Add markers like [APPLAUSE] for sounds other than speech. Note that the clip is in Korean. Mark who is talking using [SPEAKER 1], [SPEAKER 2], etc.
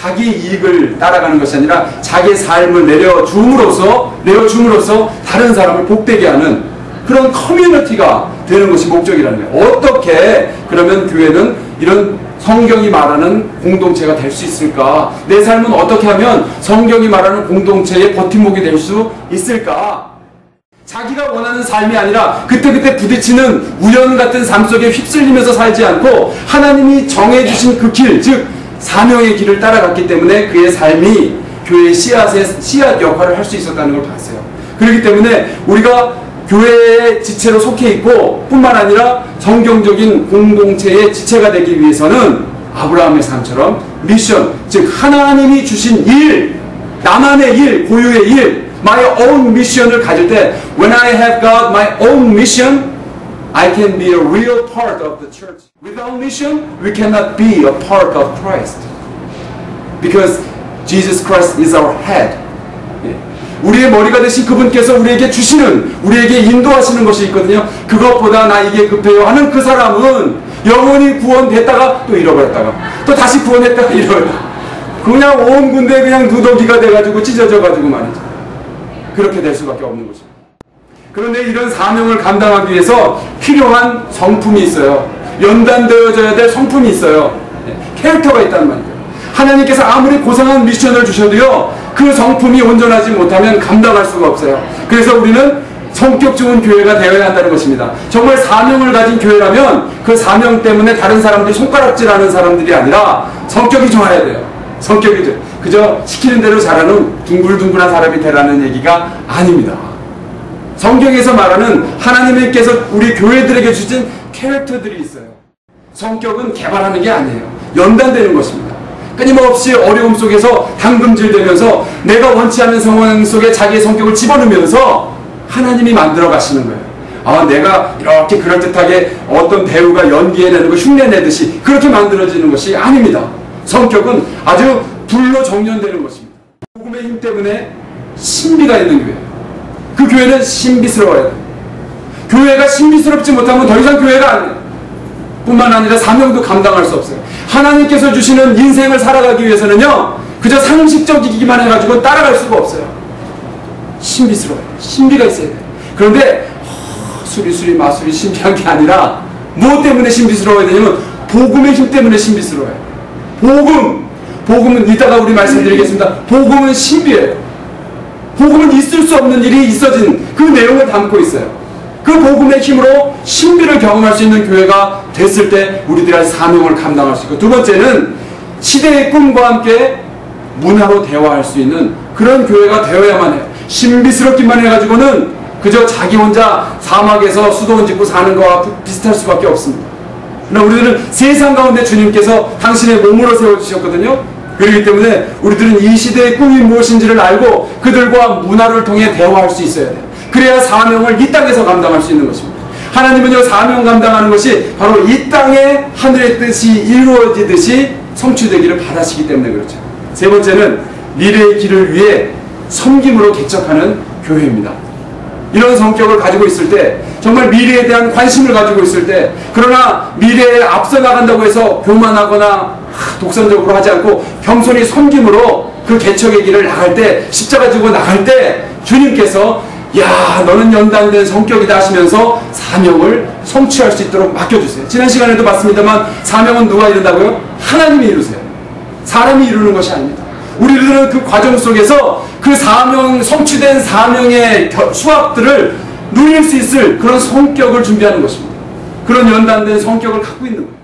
[SPEAKER 1] 자기 이익을 따라가는 것이 아니라 자기의 삶을 내려줌으로써 내어줌으로써 다른 사람을 복되게 하는 그런 커뮤니티가 되는 것이 목적이라는 거예요. 어떻게 그러면 교회는 이런 성경이 말하는 공동체가 될 수 있을까? 내 삶은 어떻게 하면 성경이 말하는 공동체의 버팀목이 될 수 있을까? 자기가 원하는 삶이 아니라 그때그때 부딪히는 우연 같은 삶 속에 휩쓸리면서 살지 않고 하나님이 정해주신 그 길, 즉 사명의 길을 따라갔기 때문에 그의 삶이 교회의 씨앗의 씨앗 역할을 할 수 있었다는 걸 봤어요. 그렇기 때문에 우리가 교회의 지체로 속해 있고 뿐만 아니라 성경적인 공동체의 지체가 되기 위해서는 아브라함의 삶처럼 미션, 즉 하나님이 주신 일, 나만의 일, 고유의 일, my own mission을 가질 때 when I have got my own mission, I can be a real part of the church. Without mission, we cannot be a part of Christ. Because Jesus Christ is our head. 예. 우리의 머리가 되신 그분께서 우리에게 주시는, 우리에게 인도하시는 것이 있거든요. 그것보다 나 이게 급해요 하는 그 사람은 영원히 구원됐다가 또 잃어버렸다가 또 다시 구원했다가 [LAUGHS] 잃어버렸다가 그냥 온 군대 그냥 누더기가 돼가지고 찢어져가지고 말이죠. 그렇게 될 수밖에 없는 것입니다. 그런데 이런 사명을 감당하기 위해서 필요한 성품이 있어요. 연단되어져야 될 성품이 있어요. 네, 캐릭터가 있단 말이죠. 하나님께서 아무리 고상한 미션을 주셔도요, 그 성품이 온전하지 못하면 감당할 수가 없어요. 그래서 우리는 성격 좋은 교회가 되어야 한다는 것입니다. 정말 사명을 가진 교회라면 그 사명 때문에 다른 사람들이 손가락질하는 사람들이 아니라 성격이 좋아야 돼요. 성격이 좋 그저 시키는 대로 잘하는 둥글둥글한 사람이 되라는 얘기가 아닙니다. 성경에서 말하는 하나님께서 우리 교회들에게 주신 캐릭터들이 있어요. 성격은 개발하는 게 아니에요. 연단되는 것입니다. 끊임없이 어려움 속에서 당금질 되면서 내가 원치 않는 상황 속에 자기의 성격을 집어넣으면서 하나님이 만들어 가시는 거예요. 아, 내가 이렇게 그럴듯하게 어떤 배우가 연기해내는 거 흉내내듯이 그렇게 만들어지는 것이 아닙니다. 성격은 아주 불로 정련되는 것입니다. 복음의 힘 때문에 신비가 있는 교회. 그 교회는 신비스러워야 돼요. 교회가 신비스럽지 못하면 더 이상 교회가 아니에요. 뿐만 아니라 사명도 감당할 수 없어요. 하나님께서 주시는 인생을 살아가기 위해서는요, 그저 상식적이기만 해가지고 따라갈 수가 없어요. 신비스러워요. 신비가 있어야 돼요. 그런데, 어, 수리수리 마수리 신비한 게 아니라, 무엇 때문에 신비스러워야 되냐면, 복음의 힘 때문에 신비스러워요. 복음! 복음은 이따가 우리 말씀드리겠습니다. 복음은 신비예요. 복음은 있을 수 없는 일이 있어진 그 내용을 담고 있어요. 그 복음의 힘으로 신비를 경험할 수 있는 교회가 됐을 때 우리들의 사명을 감당할 수 있고 두 번째는 시대의 꿈과 함께 문화로 대화할 수 있는 그런 교회가 되어야만 해요. 신비스럽기만 해가지고는 그저 자기 혼자 사막에서 수도원 짓고 사는 거와 비슷할 수밖에 없습니다. 그러나 우리들은 세상 가운데 주님께서 당신의 몸으로 세워주셨거든요. 그렇기 때문에 우리들은 이 시대의 꿈이 무엇인지를 알고 그들과 문화를 통해 대화할 수 있어야 돼요. 그래야 사명을 이 땅에서 감당할 수 있는 것입니다. 하나님은요, 사명 감당하는 것이 바로 이 땅에 하늘의 뜻이 이루어지듯이 성취되기를 바라시기 때문에 그렇죠. 세 번째는 미래의 길을 위해 섬김으로 개척하는 교회입니다. 이런 성격을 가지고 있을 때, 정말 미래에 대한 관심을 가지고 있을 때, 그러나 미래에 앞서 나간다고 해서 교만하거나 독선적으로 하지 않고 겸손히 섬김으로 그 개척의 길을 나갈 때, 십자가 지고 나갈 때, 주님께서 야 너는 연단된 성격이다 하시면서 사명을 성취할 수 있도록 맡겨주세요. 지난 시간에도 봤습니다만 사명은 누가 이룬다고요? 하나님이 이루세요. 사람이 이루는 것이 아닙니다. 우리들은 그 과정 속에서 그 사명, 성취된 사명의 수확들을 누릴 수 있을 그런 성격을 준비하는 것입니다. 그런 연단된 성격을 갖고 있는 거예요.